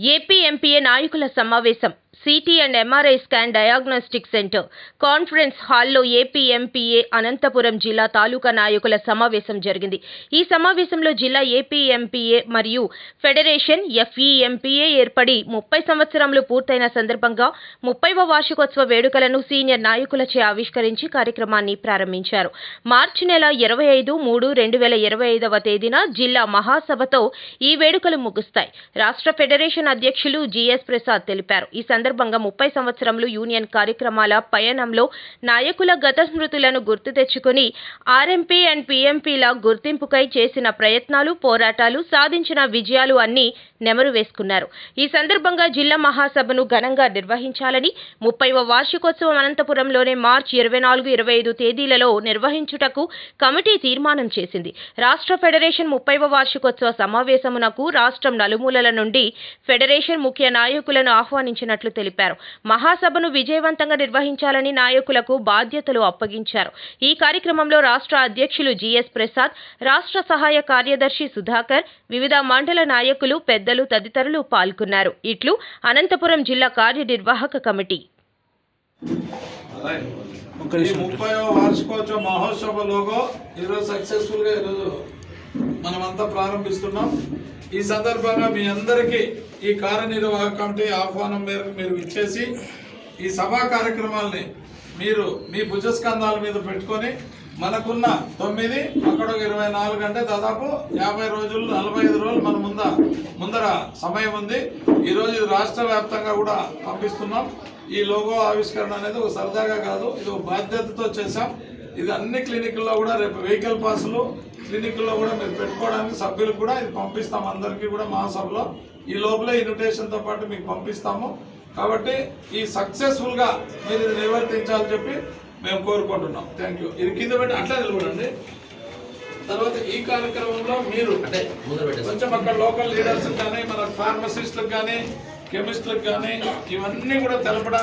AP MPA నాయకుల సమావేశం. City and MRI scan diagnostic centre. Conference హాల్లో ఏపీఎంపీఏ అనంతపురం జిల్లా తాలూకా నాయకుల సమావేశం జరిగింది. ఈ సమావేశంలో జిల్లా ఏపీఎంపీఏ మరియు ఫెడరేషన్ ఎఫ్ఈఎంపీఏ ఏర్పడి ముప్పై సంవత్సరములు పూర్తయిన సందర్భంగా ముప్పైవ వార్షికోత్సవ వేడుకలను సీనియర్ నాయకులచే ఆవిష్కరించి కార్యక్రమాన్ని ప్రారంభించారు. మార్చి నెల ఇరవై ఐదు మూడు రెండు వేల ఇరవై ఐదవ తేదీన జిల్లా మహాసభతో ఈ వేడుకలు ముగుస్తాయి. రాష్ట్ర ఫెడరేషన్ అధ్యక్షులు జిఎస్ ప్రసాద్ తెలిపారు. ఈ సందర్భంగా సందర్భంగా ముప్పై సంవత్సరములు యూనియన్ కార్యక్రమాల పయనంలో నాయకుల గత స్మృతులను గుర్తు తెచ్చుకుని ఆర్ఎంపీ అండ్ పీఎంపీల గుర్తింపుకై చేసిన ప్రయత్నాలు పోరాటాలు సాధించిన విజయాలు అన్నీ నెమరు వేసుకున్నారు. ఈ సందర్భంగా జిల్లా మహాసభను ఘనంగా నిర్వహించాలని ముప్పైవ వార్షికోత్సవం అనంతపురంలోనే మార్చి ఇరవై నాలుగు ఇరవై ఐదు తేదీలలో నిర్వహించుటకు కమిటీ తీర్మానం చేసింది. రాష్ట్ర ఫెడరేషన్ ముప్పైవ వార్షికోత్సవ సమావేశమునకు రాష్ట్రం నలుమూలల నుండి ఫెడరేషన్ ముఖ్య నాయకులను ఆహ్వానించినట్లు తెలిపారు. మహాసభను విజయవంతంగా నిర్వహించాలని నాయకులకు బాధ్యతలు అప్పగించారు. ఈ కార్యక్రమంలో రాష్ట్ర అధ్యక్షులు జిఎస్ ప్రసాద్ రాష్ట్ర సహాయ కార్యదర్శి సుధాకర్ వివిధ మండల నాయకులు పెద్దలు తదితరులు పాల్గొన్నారు. ఇట్లు అనంతపురం జిల్లా కార్యనిర్వాహక కమిటీ. ముప్పై వార్షికోత్సవ మహోత్సవ లోగో ఈరోజు సక్సెస్ఫుల్గా ఈరోజు మనమంతా ప్రారంభిస్తున్నాం. ఈ సందర్భంగా మీ అందరికీ ఈ కార్యనిర్వాహక కమిటీ ఆహ్వానం మేరకు మీరు ఇచ్చేసి ఈ సభా కార్యక్రమాల్ని మీరు మీ భుజస్కంధాల మీద పెట్టుకొని మనకున్న తొమ్మిది అక్కడ ఇరవై నాలుగు అంటే దాదాపు యాభై రోజులు నలభై ఐదు రోజులు మన ముంద ముందర సమయం ఉంది. ఈరోజు రాష్ట్ర వ్యాప్తంగా కూడా పంపిస్తున్నాం. ఈ లోగో ఆవిష్కరణ అనేది ఒక సరదాగా కాదు ఇది ఒక బాధ్యతతో చేశాం. ఇది అన్ని క్లినిక్ల్లో కూడా రేపు వెహికల్ పాసులు క్లినిక్ల్లో కూడా మీరు పెట్టుకోవడానికి సభ్యులకు కూడా ఇది పంపిస్తాం. అందరికీ కూడా మహాసభలో ఈ లోపల ఇన్విటేషన్తో పాటు మీకు పంపిస్తాము. కాబట్టి ఈ సక్సెస్ఫుల్గా మీరు ఇది నిర్వర్తించాలని చెప్పి మేము కోరుకుంటున్నాం. థ్యాంక్ యూ ఇది కింద పెట్టి అట్లా నిలబడండి. తర్వాత ఈ కార్యక్రమంలో మీరు అంటే కొంచెం అక్కడ లోకల్ లీడర్స్ కానీ మన ఫార్మసిస్టులకు కానీ కెమిస్టులకు కానీ ఇవన్నీ కూడా తెలపడానికి